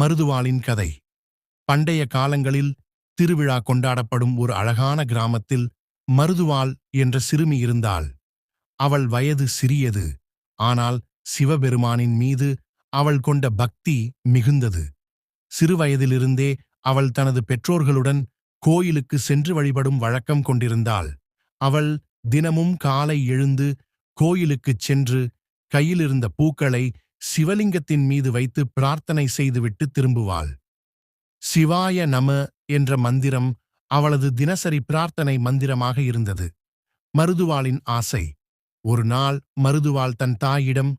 மருதுவாளின் கதை. பண்டைய காலங்களில் திருவிழா கொண்டாடப்படும் ஒரு அழகான கிராமத்தில் மருதுவாள் என்ற சிறுமி இருந்தாள். அவள் வயது சிறியது ஆனால் சிவபெருமானின் மீது அவள் கொண்ட பக்தி மிகுந்தது. சிறுவயதிலிருந்தே அவள் தனது பெற்றோர்களுடன் கோயிலுக்கு சென்று வழிபடும் வழக்கம் கொண்டிருந்தாள். அவள் தினமும் காலை எழுந்து கோயிலுக்குச் சென்று கையிலிருந்த பூக்களை சிவலிங்கத்தின் மீது வைத்து பிரார்த்தனை செய்துவிட்டு திரும்புவாள். சிவாய நம என்ற மந்திரம் அவளது தினசரி பிரார்த்தனை மந்திரமாக இருந்தது. மருதுவாளின் ஆசை ஒரு நாள் மருதுவாள் தன் தாயிடம்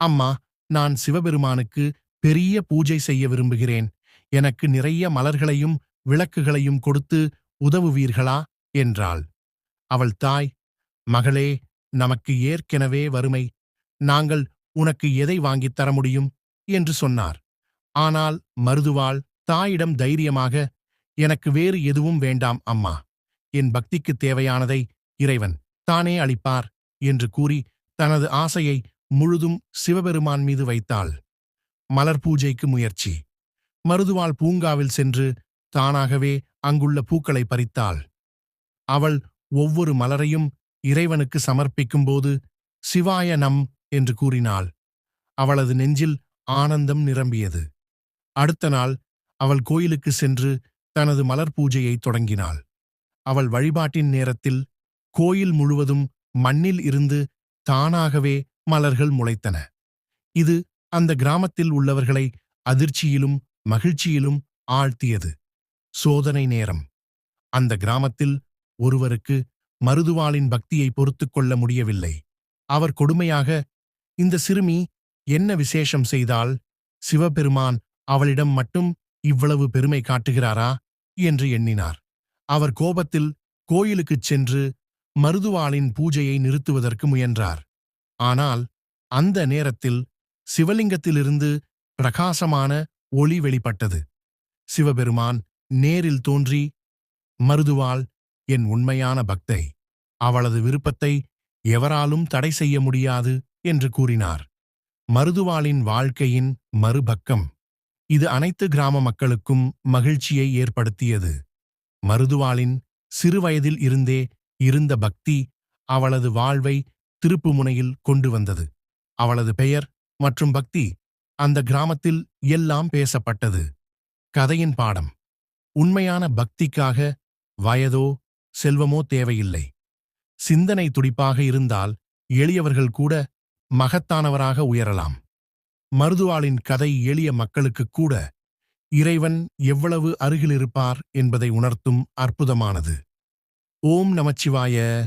அம்மா நான் சிவபெருமானுக்கு பெரிய பூஜை செய்ய விரும்புகிறேன். எனக்கு நிறைய மலர்களையும் விளக்குகளையும் கொடுத்து உதவுவீர்களா? என்றாள். அவள் தாய் மகளே நமக்கு ஏற்கெனவே வறுமை. நாங்கள் உனக்கு எதை வாங்கித் தர முடியும்? என்று சொன்னார். ஆனால் மருதுவாள் தாயிடம் தைரியமாக எனக்கு வேறு எதுவும் வேண்டாம் அம்மா. என் பக்திக்குத் தேவையானதை இறைவன் தானே அளிப்பார் என்று கூறி தனது ஆசையை முழுதும் சிவபெருமான் மீது வைத்தாள். மலர் பூஜைக்கு முயற்சி. மருதுவாள் பூங்காவில் சென்று தானாகவே அங்குள்ள பூக்களை பறித்தாள். அவள் ஒவ்வொரு மலரையும் இறைவனுக்கு சமர்ப்பிக்கும்போது சிவாய நம் என்று கூறினாள். அவளது நெஞ்சில் ஆனந்தம் நிரம்பியது. அடுத்த நாள் அவள் கோயிலுக்கு சென்று தனது மலர் பூஜையை தொடங்கினாள். அவள் வழிபாட்டின் நேரத்தில் கோயில் முழுவதும் மண்ணில் இருந்து தானாகவே மலர்கள் முளைத்தன. இது அந்த கிராமத்தில் உள்ளவர்களை அதிர்ச்சியிலும் மகிழ்ச்சியிலும் ஆழ்த்தியது. சோதனை நேரம். அந்த கிராமத்தில் ஒருவருக்கு மருதுவாளின் பக்தியை பொறுத்துக் கொள்ள முடியவில்லை. அவர் கொடுமையாக இந்த சிறுமி என்ன விசேஷம் செய்தால் சிவபெருமான் அவளிடம் மட்டும் இவ்வளவு பெருமை காட்டுகிறாரா? என்று எண்ணினார். அவர் கோபத்தில் கோயிலுக்குச் சென்று மருதுவாளின் பூஜையை நிறுத்துவதற்கு முயன்றார். ஆனால் அந்த நேரத்தில் சிவலிங்கத்திலிருந்து பிரகாசமான ஒளி வெளிப்பட்டது. சிவபெருமான் நேரில் தோன்றி மருதுவாள் என் உண்மையான பக்தை அவளது விருப்பத்தை எவராலும் தடை செய்ய முடியாது. என்று கூறினார். மருதுவாளின் வாழ்க்கையின் மறுபக்கம். இது அனைத்து கிராம மக்களுக்கும் மகிழ்ச்சியை ஏற்படுத்தியது. மருதுவாளின் சிறுவயதில் இருந்தே இருந்த பக்தி அவளது வாழ்வை திருப்புமுனையில் கொண்டு வந்தது. அவளது பெயர் மற்றும் பக்தி அந்த கிராமத்தில் எல்லாம் பேசப்பட்டது. கதையின் பாடம். உண்மையான பக்திக்காக வயதோ செல்வமோ தேவையில்லை. சிந்தனை துடிப்பாக இருந்தால் எளியவர்கள் கூட மகத்தானவராக உயரலாம். மருதுவாளின் கதை எளிய மக்களுக்குக் கூட இறைவன் எவ்வளவு அருகிலிருப்பார் என்பதை உணர்த்தும் அற்புதமானது. ஓம் நமச்சிவாய.